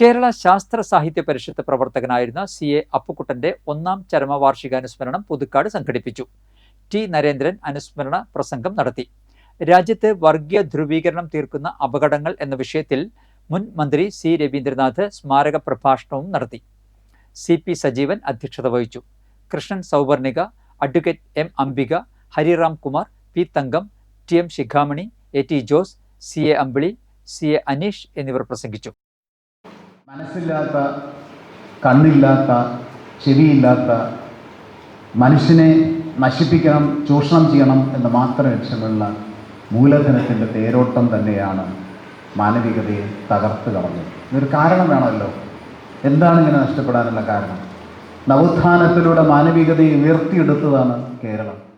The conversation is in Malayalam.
കേരള ശാസ്ത്ര സാഹിത്യ പരിഷത്ത് പ്രവർത്തകനായിരുന്ന സി എ അപ്പുക്കുട്ടന്റെ ഒന്നാം ചരമവാർഷികാനുസ്മരണം പുതുക്കാട് സംഘടിപ്പിച്ചു. ടി നരേന്ദ്രൻ അനുസ്മരണ പ്രസംഗം നടത്തി. രാജ്യത്ത് വർഗീയ ധ്രുവീകരണം തീർക്കുന്ന അപകടങ്ങൾ എന്ന വിഷയത്തിൽ മുൻ മന്ത്രി സി രവീന്ദ്രനാഥ് സ്മാരക പ്രഭാഷണവും നടത്തി. സി പി സജീവൻ അധ്യക്ഷത വഹിച്ചു. Krishnan Souvarnika advocate M Ambika Hariram Kumar P Thankam T M Shikhamani A T Jose C A Ambili C A Aneesh എന്നിവർ പ്രസംഗിച്ചു. മനസ്സില്ലാത്ത കണ്ണില്ലാത്ത ചെവിയില്ലാത്ത മനുഷ്യനെ നശിപ്പിക്കണം ചൂഷണം ചെയ്യണം എന്ന് മാത്രം ലക്ഷ്യമുള്ള മൂലധനത്തിന്റെ തേരോട്ടം തന്നെയാണ് മാനവികതയെ തകർത്ത് കളഞ്ഞത്. ഇതൊരു കാരണം വേണമല്ലോ. എന്താണ് ഇങ്ങനെ നഷ്ടപ്പെടാനുള്ള കാരണം? നവോത്ഥാനത്തിലൂടെ മാനവികതയെ ഉയർത്തിയെടുത്തതാണ് കേരളം.